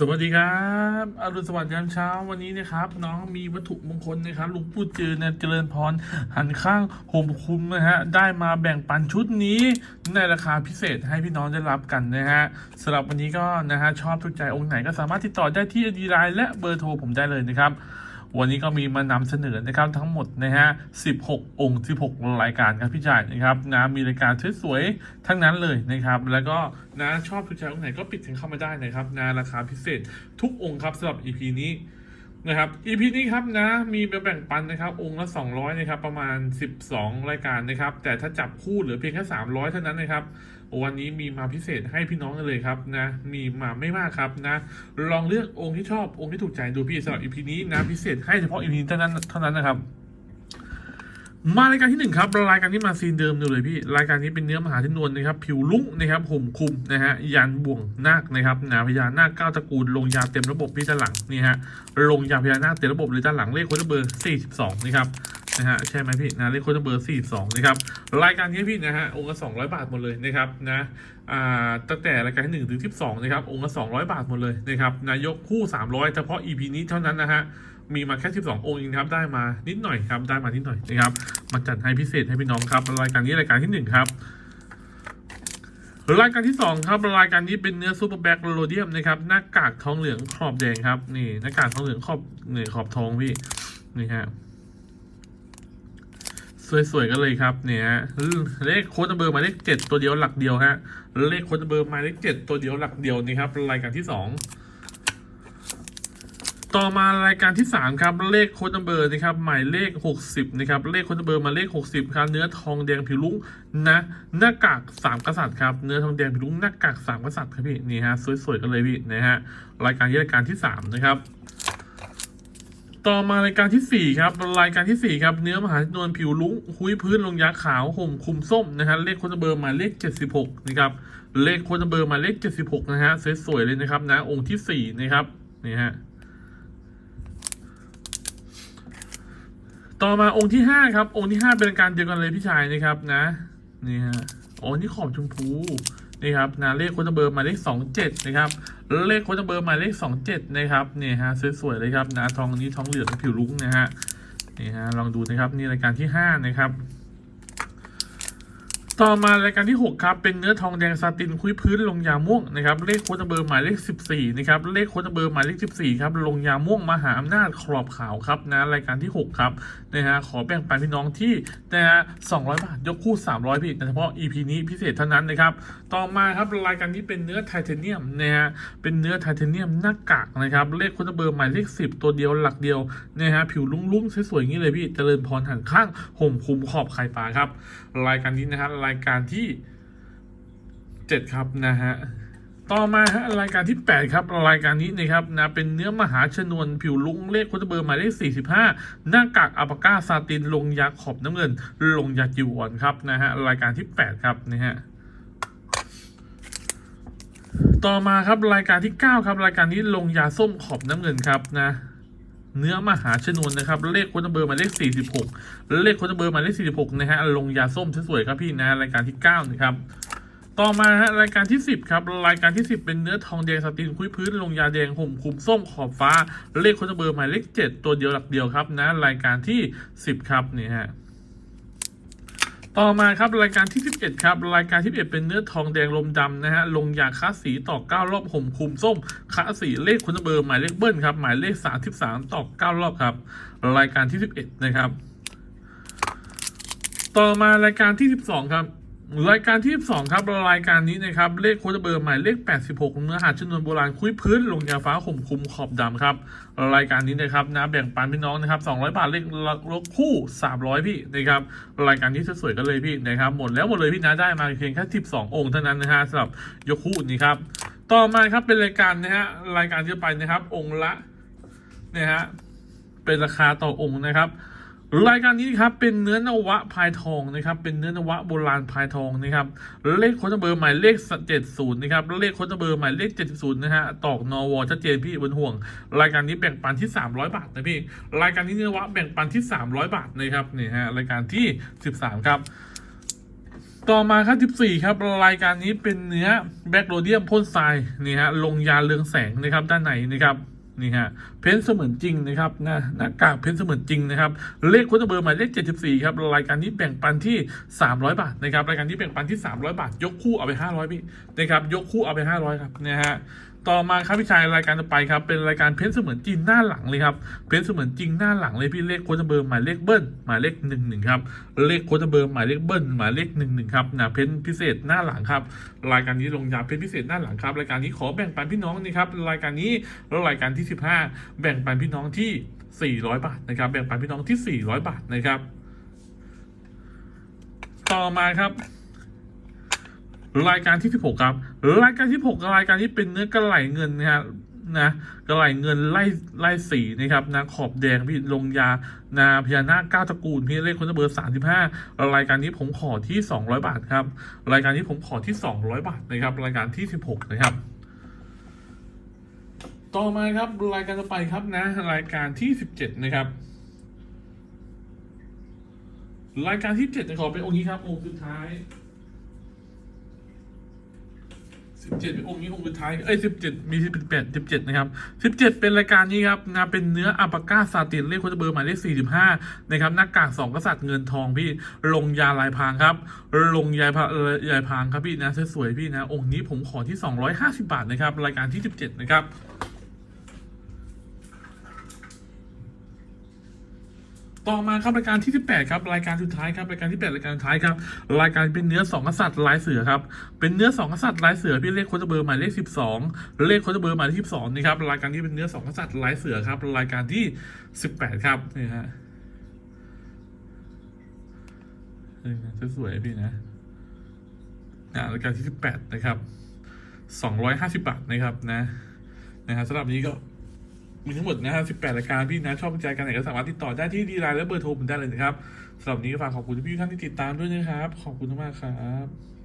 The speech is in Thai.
สวัสดีครับอรุณสวัสดิ์ยามเช้าวันนี้นะครับ น้องมีวัตถุมงคลนะครับลุงพูดเจอเนี่ยเจริญพรหันข้างห่มคุมนะฮะได้มาแบ่งปันชุดนี้ในราคาพิเศษให้พี่น้องได้รับกันนะฮะสำหรับวันนี้ก็นะฮะชอบทุกใจองค์ไหนก็สามารถติดต่อได้ที่อดีไลน์และเบอร์โทรผมได้เลยนะครับ วันนี้ก็มีมานำเสนอนะครับทั้งหมดนะฮะ 16 องค์ 16 รายการครับพี่จ่ายนะครับนะมีรายการสวยๆทั้งนั้นเลยนะครับ แล้วก็นะชอบทุกใจองค์ไหนก็ปิดถึงเข้ามาได้นะครับนะราคาพิเศษทุกองค์ครับสำหรับ EP นี้นะครับ EP นี้ครับนะมีแบ่งปันนะครับ องค์ละ 200 นะครับ ประมาณ 12 รายการนะครับ แต่ถ้าจับคู่เหลือเพียงแค่ 300 เท่านั้นนะครับ วันนี้มีมาพิเศษให้พี่น้องกันเลยครับนะ มีมาไม่มากครับนะ ลองเลือกองค์ที่ชอบองค์ที่ถูกใจดูพี่สำหรับ EP นี้นะพิเศษให้เฉพาะ EP เท่านั้นเท่านั้นนะครับ มารายการที่หนึ่งครับรายการนี้มาซีนเดิมดูเลยพี่รายการนี้เป็นเนื้อมหาที่นวลนะครับ ผิวลุ้งนะครับห่มคุมนะฮะยันบ่วงนาคนะครับนาพญานาคเก้าตระกูลลงยาเต็มระบบพี่ด้านหลังนี่ฮะลงยาพญานาคเต็มระบบเลยด้านหลังเลขโค้ดเบอร์ 42 นะครับ นะฮะใช่ไหมพี่นะเลขโค้ดเบอร์42นะครับรายการนี้พี่นะฮะองค์ละ200บาทหมดเลยนะครับนะอ่าตั้งแต่รายการที่1ถึง12นะครับองค์ละ200บาทหมดเลยนะครับนายกคู่300เฉพาะ EP นี้เท่านั้นนะฮะมีมาแค่ 12 องค์เองครับได้มานิดหน่อยครับได้มานิดหน่อยนะครับมาจัดให้พิเศษให้พี่น้องครับรายการนี้รายการที่1ครับรายการที่ 2 ครับรายการนี้เป็นเนื้อซูเปอร์แบ็กโรเดียมนะครับหน้ากากทองเหลืองขอบแดงครับนี่หน้ากากทองเหลืองขอบเนี่ยขอบทองพี่นี่ฮะ สวยๆกันเลยครับเนี่ยเลขโค้ดเบอร์หมายเลขเจ็ดตัวเดียวหลักเดียวฮะเลขโค้ดเบอร์หมายเลขเจ็ดตัวเดียวหลักเดียวนี่ครับรายการที่สองต่อมารายการที่ 3 ครับ เลขโค้ดเบอร์นะครับหมายเลข 60นะครับเลขโค้ดเบอร์หมาเลข 60 ครับ เนื้อทองแดงผิวลุ้งนะหน้ากากสามกษัตริย์ครับเนื้อทองแดงผิวลุ้งหน้ากากสามกษัตริย์ครับพี่นี่ฮะสวยๆกันเลยพี่นะฮะรายการที่รายการที่ 3 นะครับ ต่อมารายการที่ 4 ครับ รายการที่ 4 ครับ เนื้อมหาชนวนผิวลุ้งคุยพื้นลงยาขาวห่มคุมส้มนะฮะเลขโค้ดนัมเบอร์มาเลข 76 นะครับ เลขโค้ดนัมเบอร์มาเลข 76 นะฮะสวยๆเลยนะครับนะองค์ที่ 4 นะครับนี่ฮะต่อมาองค์ที่ห้าครับ องค์ที่ห้าเป็นการเดียวกันเลยพี่ชายนะครับนะนี่ฮะโอ้นี่ขอบชมพูนี่ครับนะเลขโค้ดเบอร์มาเลขสองเจ็ดนะครับ เลขโค้ดเบอร์หมายเลขสองเจ็ดนะครับนี่ฮะสวยๆเลยครับนะทองนี้ทองเหลืองผิวลุ้งนะฮะนี่ฮะลองดูนะครับนี่รายการที่ห้านะครับ ต่อมารายการที่ 6 ครับ เป็นเนื้อทองแดงซาตินคุยพื้นลงยาม่วงนะครับเลขโค้ดเบอร์หมายเลข 14นะครับเลขโค้ดเบอร์หมายเลข 14ครับลงยาม่วงมหาอำนาจขอบขาวครับนะรายการที่ 6 ครับนะฮะขอแบ่งปันพี่น้องที่นะฮะ200 บาท ยกคู่ 300พี่เฉพาะ EP นี้พิเศษเท่านั้นนะครับต่อมาครับรายการนี้เป็นเนื้อไทเทเนียมนะฮะเป็นเนื้อไทเทเนียมหน้ากากนะครับเลขโค้ดเบอร์หมายเลข 10 ตัวเดียวหลักเดียวนะฮะผิวลุ้งๆสวยๆอย่างนี้เลยพี่เจริญพรหันข้างห่มคุมขอบไข่ปลาครับรายการนี้นะฮะรายการที่เจ็ดครับนะฮะต่อมาฮะรายการที่ 8 ครับ รายการนี้นะครับนะเป็นเนื้อมหาชนวนผิวลุงเลขโคตเบอร์หมายเลข 45 หน้ากากอัปก้าซาตินลงยาขอบน้ำเงิน ลงยาจิวอ่อนครับนะฮะรายการที่ 8 ครับนะฮะต่อมาครับรายการที่ 9 ครับ รายการนี้ลงยาส้มขอบน้ำเงินครับนะ เนื้อมหาชนวนนะครับ เลขค้ดเบอร์หมายเลข 46 เลขค้ดเบอร์หมายเลข 46 นะฮะลงยาส้มสวยๆครับพี่นะรายการที่ 9 นะครับ ต่อมาฮะรายการที่ 10 ครับ รายการที่ 10 เป็นเนื้อทองแดงสตินคุยพื้นลงยาแดงห่มคุมส้มขอบฟ้า เลขค้ดเบอร์หมายเลข 7 ตัวเดียวหลักเดียวครับนะรายการที่ 10 ครับนี่ฮะ ต่อมาครับรายการที่ 11 ครับ รายการที่ 11 เป็นเนื้อทองแดงลมดำนะฮะลงยาค้าสีต่อ 9 รอบห่มคุมส้มค้าสีเลขคุณเบอร์หมายเลขเบิ้ลครับหมายเลข 33 ต่อ 9 รอบครับ รายการที่ 11 นะครับ ต่อมารายการที่ 12 ครับ รายการที่12ครับรายการนี้นะครับเลขโคดเบอร์หมายเลข 86 เนื้อหาชนวนโบราณคุยพื้นลงยาฟ้าข่มคุมขอบดำครับ รายการนี้นะครับนะแบ่งปันพี่น้องนะครับ 200 บาทเลขลบคู่ 300 พี่นะครับรายการนี้สวยๆกันเลยพี่นะครับหมดแล้วหมดเลยพี่นะได้มาเพียงแค่ 12 องค์เท่านั้นนะฮะสำหรับยกคู่นี้ครับต่อมาครับเป็นรายการนะฮะรายการที่ไปนะครับ องค์ละเนี่ยฮะเป็นราคาต่อองค์นะครับ รายการนี้ครับเป็นเนื้อนวะพายทองนะครับ เป็นเนื้อนวะโบราณพายทองนะครับ เลขโค้ดเบอร์หมายเลขเจ็ดศูนย์นะครับ เลขโค้ดเบอร์หมายเลขเจ็ดศูนย์นะฮะ ตอกนอวชัดเจนพี่บนห่วง รายการนี้แบ่งปันที่สามร้อยบาทนะพี่ รายการนี้เนื้อนวะแบ่งปันที่สามร้อยบาทนะครับนี่ฮะ รายการที่สิบสามครับ ต่อมาครับ14ครับ รายการนี้เป็นเนื้อแบคโรเดียมพ่นทรายนี่ฮะ ลงยาเรืองแสงนะครับ ด้านในนะครับ นี่ฮะเพ้นเสมือนจริงนะครับหน้าหน้ากากเพ้นเสมือนจริงนะครับเลขค้ดเบอร์หมายเลข74ครับรายการนี้แบ่งปันที่ 300 บาทนะครับรายการนี้แบ่งปันที่ 300 บาท ยกคู่เอาไป 500พี่นะครับยกคู่เอาไป 500ครับนะฮะต่อมาครับพี่ชายรายการต่อไปครับเป็นรายการเพ้นเสมือนจริงหน้าหลังเลยครับเพ้นเสมือนจริงหน้าหลังเลยพี่เลขโค้ดเบอร์หมายเลขเบิ้ลหมายเลขหนึ่งหนึ่งครับเลขโค้ดเบอร์หมายเลขเบิ้ลหมายเลขหนึ่งหนึ่งครับนะเพ้นพิเศษหน้าหลังครับรายการนี้ลงยาเพ้นพิเศษหน้าหลังครับรายการนี้ขอแบ่งปันพี่น้องนี่ครับรายการนี้แล้วรายการที่สิบห้าแบ่งปันพี่น้องที่สี่ร้อยบาทนะครับแบ่งปันพี่น้องที่สี่ร้อยบาทนะครับ ต่อมาครับ รายการที่ 16 ครับ รายการที่ 6 รายการที่เป็นเนื้อกระไหลเงินนะฮะนะกระไหลเงินไล่ไล่สีนะครับนะขอบแดงพี่ลงยา นาพญานาคเก้าตระกูลพี่เลขคนเบอร์สามสิบห้ารายการนี้ผมขอที่200บาทครับ รายการนี้ผมขอที่200บาทนะครับ รายการที่16นะครับ ต่อมาครับรายการต่อไปครับนะ รายการที่17นะครับ รายการที่7จะขอเป็นองค์นี้ครับองค์สุดท้าย สิบเจ็ดองค์นี้องค์สุดท้ายเอ้ยสิบเจ็ดมีสิบแปดสิบเจ็ดนะครับสิบเจ็ดเป็นรายการนี้ครับงานเป็นเนื้ออัปปาก้าซาตินเลขโคดเบอร์หมายเลขสี่สิบห้านะครับหน้ากากสองกษัตริย์เงินทองพี่ลงยาลายพรางครับ ลงยายพายายพรางครับพี่นะสวยๆพี่นะ องค์นี้ผมขอที่สองร้อยห้าสิบาทนะครับรายการที่สิบเจ็ดนะครับ ต่อมาครับรายการที่ 18ครับรายการสุดท้ายครับรายการที่8รายการสุดท้ายครับรายการเป็นเนื้อสองกษัตริย์ลายเสือครับเป็นเนื้อสองกษัตริย์ลายเสือพี่เลขโคดเบอร์หมายเลข 12 เลขโคดเบอร์หมายเลข12นี่ครับรายการที่เป็นเนื้อสองกษัตริย์ลายเสือครับรายการที่ 18 ครับนี่ฮะนี่นะสวยพี่นะอ่ารายการที่ 18 นะครับ 250 บาทนะครับนะนะฮะสำหรับนี้ก็ มีทั้งหมดนะฮะ18รายการพี่นะชอบใจกันไหนก็สามารถติดต่อได้ที่ดีไลน์และเบอร์โทรผมได้เลยนะครับสำหรับนี้ก็ฝากขอบคุณพี่ท่านที่ติดตามด้วยนะครับ ขอบคุณมากครับ